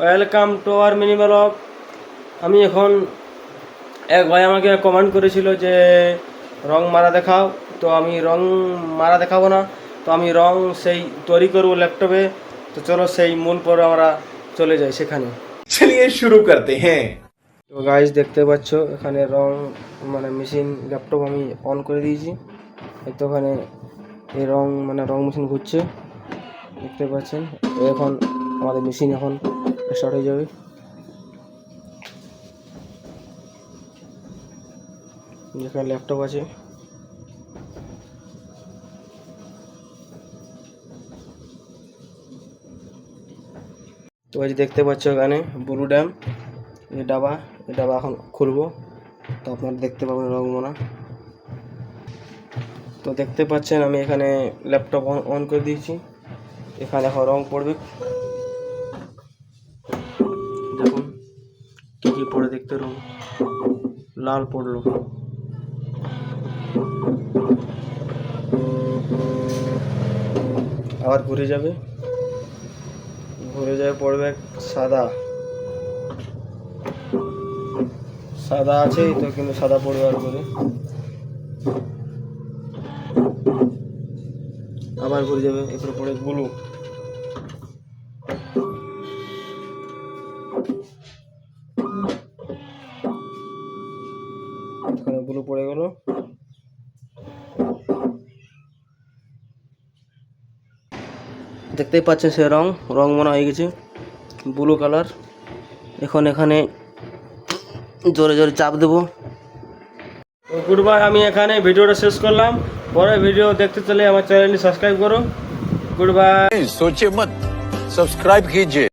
Welcome to our mini of আমি এখন এক ভাই আমাকে কমেন্ট করেছিল যে রং মারা দেখাও। তো আমি রং মারা দেখাবো না। তো আমি রং সেই তৈরি করব ল্যাপটপে তো চলো সেই মূল পর্ব আমরা চলে যাই সেখানে। চলিয়ে শুরু করতে হ্যাঁ। তো গাইজ দেখতে পাচ্ছ এখানে রং মানে মেশিন ল্যাপটপ আমি অন করে দিয়েছি। তো ওখানে এই রং মানে রং মেশিন ঘুরছে। দেখতে পাচ্ছেন এখন আমাদের মেশিন এখন স্টার্ট হয়ে যাবে। যেখানে ল্যাপটপ আছে। তো এই দেখতে পাচ্ছ এখানে ব্লু ড্যাম এই ডাবা এই ডাবা এখন খুলবো। তো আপনারা দেখতে পাবেন রংমোনা। তো দেখতে পাচ্ছেন আমি এখানে ল্যাপটপ অন অন করে দিয়েছি। এখানে এখন রং পড়বে। দেখুন, কী কী পড়ে দেখতে রং লাল পড়ল। আবার ঘুরে যাবে? ঘুরে যাবে পড়বে সাদা। সাদা আছে তো, কিন্তু সাদা পড়বে আর করে আবার ঘুরে যাবে, এরপরে পড়ে ব্লু এখানে ব্লু পড়ে গেল। দেখতেই পাচ্ছেন সে রং রং মনে হয়ে গেছে, ব্লু কালার। এখন এখানে জোরে জোরে চাপ দেবো। গুড বাই, আমি এখানে ভিডিওটা শেষ করলাম। পরে ভিডিও দেখতে চলে আমার চ্যানেলটি সাবস্ক্রাইব করো। Good bye. সোচে মত, সাবস্ক্রাইব কিজিয়ে।